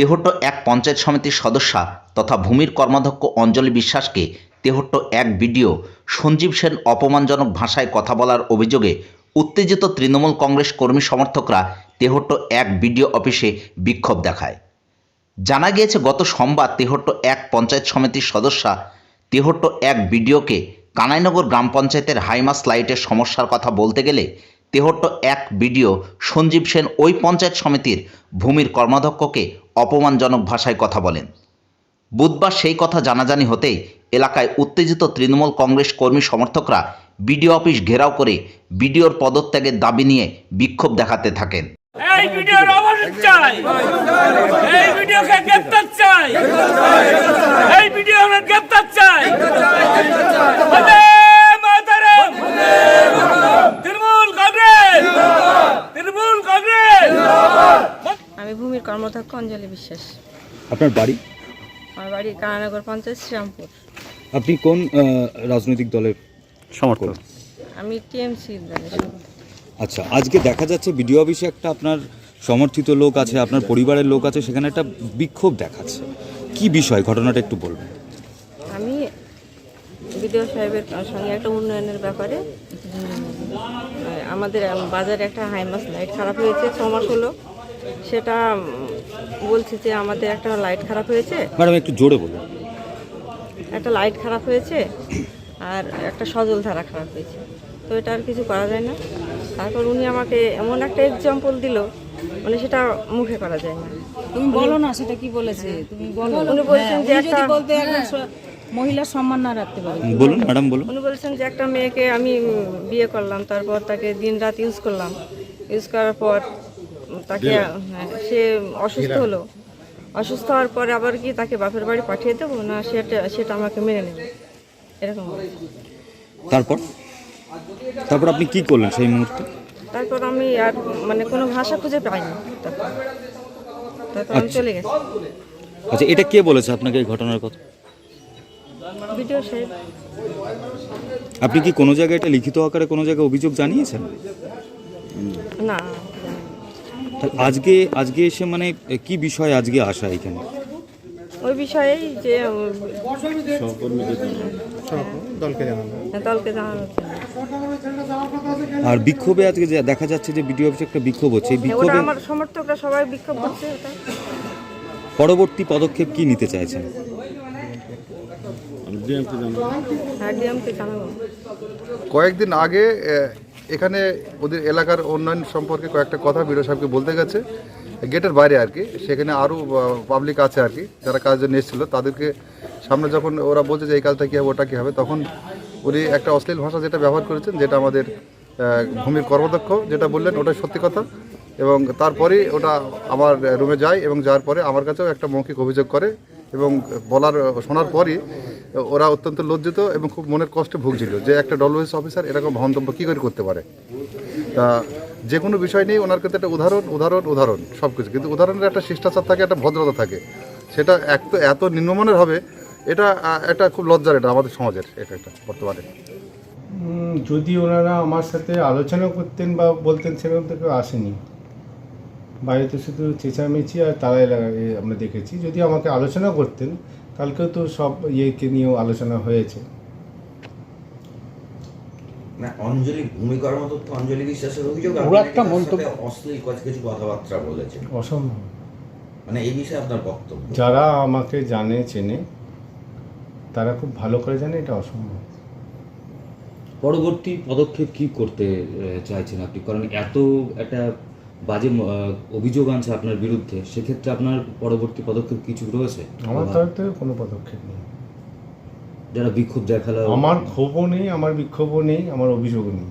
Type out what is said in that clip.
তেহট্ট এক পঞ্চায়েত সমিতির সদস্যা তথা ভূমির কর্মাধ্যক্ষ অঞ্জলি বিশ্বাসকে তেহট্ট এক বিডিও সঞ্জীব সেন অপমানজনক ভাষায় কথা বলার অভিযোগে উত্তেজিত তৃণমূল কংগ্রেস কর্মী সমর্থকরা তেহট্ট এক বিডিও অফিসে বিক্ষোভ দেখায়। জানা গিয়েছে, গত সোমবার তেহট্ট এক পঞ্চায়েত সমিতির সদস্যা তেহট্ট এক বিডিওকে কানাইনগর গ্রাম পঞ্চায়েতের হাইমাস লাইটের সমস্যার কথা বলতে গেলে তেহট্ট এক বিডিও সঞ্জীব সেন ওই পঞ্চায়েত সমিতির ভূমির কর্মাধ্যক্ষকে অপমানজনক ভাষায় কথা বলেন। বুধবার সেই কথা জানাজানি হতেই এলাকায় উত্তেজিত তৃণমূল কংগ্রেস কর্মী সমর্থকরা বিডিও অফিস ঘেরাও করে বিডিওর পদত্যাগের দাবি নিয়ে বিক্ষোভ দেখাতে থাকেন। এই গ্রেপ্তার চাই। এই গ্রেপ্তার চাই বন্দে মাতরম তৃণমূল কংগ্রেস তৃণমূল কংগ্রেস আমি ভূমির কর্মদক্ষ অঞ্জলি বিশ্বাস। আপনার বাড়ি? আমার বাড়ি কানানগর পঞ্চায়েত শ্রীরামপুর। আপনি কোন আহ, রাজনৈতিক দলের সমর্থক? আমি টিএমসি দলের। আচ্ছা আজকে দেখা যাচ্ছে বিডিও অফিসে একটা আপনার সমর্থিত লোক আছে আপনার পরিবারের লোক আছে সেখানে একটা বিক্ষোভ দেখাচ্ছে। কি বিষয়? ঘটনাটা একটু বলবেন। আমি বিডিও সাহেবের সঙ্গে একটা উন্নয়নের ব্যাপারে আহ, আমাদের বাজারে একটা হাইমাস লাইট খারাপ হয়েছে ছ মাস হলো। সেটা বলছি যে আমাদের একটা লাইট খারাপ হয়েছে। ম্যাডাম একটু জোরে বলুন। একটা লাইট খারাপ হয়েছে আর একটা সজল ধারা খারাপ হয়েছে। তো এটা আর কিছু করা যায় না। তারপর উনি আমাকে এমন একটা এক্সাম্পল দিল মানে সেটা মুখে করা যায় না। তুমি বলো না সেটা কি বলেছে? তুমি বলো। উনি বলছেন যে একটা বলতে মহিলার সম্মান না রাখতে পারে। বলুন ম্যাডাম বলুন। উনি বলছেন যে একটা মেয়েকে আমি বিয়ে করলাম তারপর তাকে দিন রাত ইউজ করলাম। ইউজ করার পর তাকে সে অসুস্থ হলো। অসুস্থ হওয়ার পরে আবার কি তাকে বাপের বাড়ি পাঠিয়ে দেবো? না সেটা সেটা আমাকে মেনে নেবে। এরকম তারপর? তারপর আপনি কি করলেন সেই মুহূর্তে? তারপর আমি আর মানে কোনো ভাষা খুঁজে পাইনি। তারপর তারপর আমি চলে গেছি। আচ্ছা এটা কে বলেছে আপনাকে এই ঘটনার কথা? ভিডিও সাহেব। আপনি কি কোনো জায়গায় এটা লিখিত আকারে কোনো জায়গায় অভিযোগ জানিয়েছেন? না। আজকে আজকে এসে মানে কি বিষয় আজকে আসা এখানে? ওই বিষয়েই যে দলকে জানানো। আর বিক্ষোভে আজকে যে দেখা যাচ্ছে যে বিডিও অফিসে একটা বিক্ষোভ হচ্ছে এই বিক্ষোভে আমার সমর্থকরা সবাই বিক্ষোভ করছে ওটা। পরবর্তী পদক্ষেপ কি নিতে চাইছেন? হ্যাঁ কয়েকদিন আগে এখানে ওদের এলাকার উন্নয়ন সম্পর্কে কয়েকটা কথা বিরো সাহেবকে বলতে গেছে। গেটের বাইরে আর কি, সেখানে আরও পাবলিক আছে আর কি, যারা কাজের জন্য এসেছিল, তাদেরকে সামনে যখন ওরা বলছে যে এই কাজটা কী হবে, ওটা কী হবে, তখন উনি একটা অশ্লীল ভাষা যেটা ব্যবহার করেছেন, যেটা আমাদের ভূমির কর্মদক্ষ যেটা বললেন, ওটাই সত্যি কথা। এবং তারপরেই ওটা আমার রুমে যায় এবং যাওয়ার পরে আমার কাছেও একটা মৌখিক অভিযোগ করে এবং বলার, শোনার পরই ওরা অত্যন্ত লজ্জিত এবং খুব মনের কষ্টে ভুগছিল যে একটা ডলওয়েস অফিসার এরকম মন্তব্য কী করে করতে পারে? তা যে কোনো বিষয় নিয়ে ওনার ক্ষেত্রে একটা উদাহরণ উদাহরণ উদাহরণ, সব কিছু। কিন্তু উদাহরণের একটা শিষ্টাচার থাকে, একটা ভদ্রতা থাকে। সেটা এক তো এত নিম্নমানের হবে, এটা একটা খুব লজ্জার এটা আমাদের সমাজের এটা একটা বর্তমানে। যদি ওনারা আমার সাথে আলোচনা করতেন বা বলতেন, সেরকম তো কেউ আসেনি। বাড়িতে শুধু চেঁচামেচি আর তারাই লাগা- আমরা দেখেছি। যদি আমাকে আলোচনা করতেন কালকেও তো সব ইয়েকে নিয়েও আলোচনা হয়েছে। না অঞ্জলি ভূমিকার মতো তো অঞ্জলি বিশ্বাসের অভিযোগ একটা মন্তব্য- অশ্লীল কিছু কিছু কথাবার্তা বলেছেন। অসম্ভব। মানে এই বিষয়ে আপনার বক্তব্য? যারা আমাকে জানে চেনে তারা খুব ভালো করে জানে এটা অসম্ভব। পরবর্তী পদক্ষেপ কি করতে চাইছেন আপনি? কারণ এত একটা বাজে অভিযোগ আনছে আপনার বিরুদ্ধে সেক্ষেত্রে আপনার পরবর্তী পদক্ষেপ কিছু রয়েছে? আমার তরফ থেকে কোনো পদক্ষেপ নেই। যারা বিক্ষোভ দেখাল। আমার ক্ষোভও নেই আমার বিক্ষোভও নেই আমার অভিযোগও নেই।